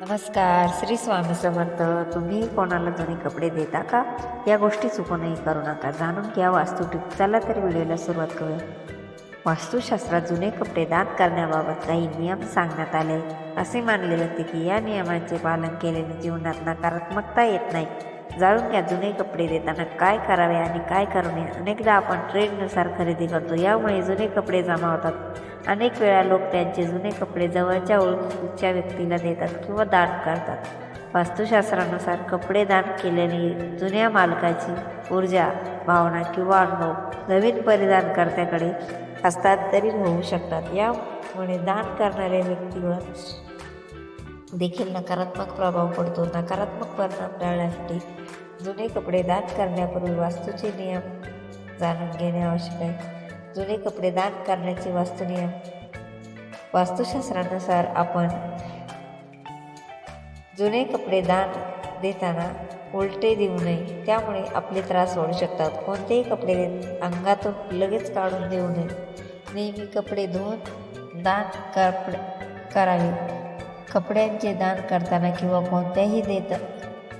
नमस्कार श्री स्वामी समर्थ. तुम्ही कोणाला जुने कपडे देता का? या गोष्टी चुकूनही करू नका. जाणून घ्या वास्तू टिप. चला तर व्हिडिओला सुरुवात करूया. वास्तुशास्त्रात जुने कपडे दान करण्याबाबत काही नियम सांगण्यात आले. असे मानले जाते की या नियमांचे पालन केल्याने जीवनात नकारात्मकता येत नाही. जाणून घ्या जुने कपडे देताना काय करावे आणि काय करू नये. अनेकदा आपण ट्रेंडनुसार खरेदी करतो यामुळे जुने कपडे जमा होतात. अनेक वेळा लोक त्यांचे जुने कपडे जवळच्या ओळखीच्या व्यक्तीला देतात किंवा दान करतात. वास्तुशास्त्रानुसार कपडे दान केल्याने जुन्या मालकाची ऊर्जा भावना किंवा अनुभव नवीन परिधानकर्त्याकडे हस्तांतरित होऊ शकतात. यामुळे दान करणाऱ्या व्यक्तीवर देखील नकारात्मक प्रभाव पडतो. नकारात्मक परिणाम टाळण्यासाठी जुने कपडे दान करण्यापूर्वी वास्तूचे नियम जाणून घेणे आवश्यक आहे. जुने कपडे दान करण्याचे वास्तुनियम वास्तुशास्त्रानुसार आपण जुने कपडे दान देताना उलटे देऊ नये त्यामुळे आपले त्रास होऊ शकतात. कोणतेही कपडे अंगातून लगेच काढून देऊ नये. नेहमी कपडे धुवून दान कपडे करावे. कपड्यांचे दान करताना किंवा कोणत्याही देत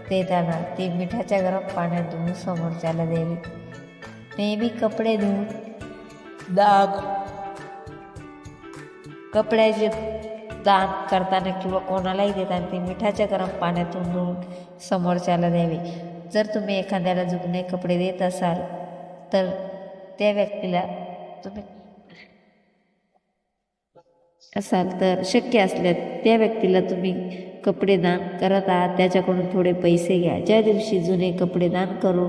देताना ते मिठाच्या गरम पाण्यात धुवून समोरच्याला द्यावे नेहमी कपडे धुवून. दाग. कपड्याचे दान करताना किंवा कोणालाही देताना ते मिठाच्या गरम पाण्यातून धुवून समोरच्याला द्यावे. जर तुम्ही एखाद्याला जुने कपडे देत असाल तर त्या व्यक्तीला तुम्ही असाल तर शक्य असल्यास त्या व्यक्तीला तुम्ही कपडे दान करत आहात. त्याच्याकडून थोडे पैसे घ्या. ज्या दिवशी जुने कपडे दान करू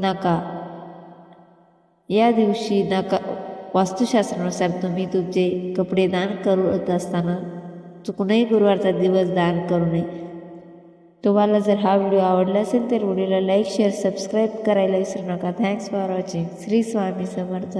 नका या दिवशी नका. वास्तुशास्त्रानुसार तुम्ही तुमचे कपडे दान करत असताना चुकूनही गुरुवारचा दिवस दान करू नये. तुम्हाला जर हा व्हिडिओ आवडला असेल तर व्हिडिओला लाईक शेअर सबस्क्राईब करायला विसरू नका. Thanks for watching Shri Swami Samarth.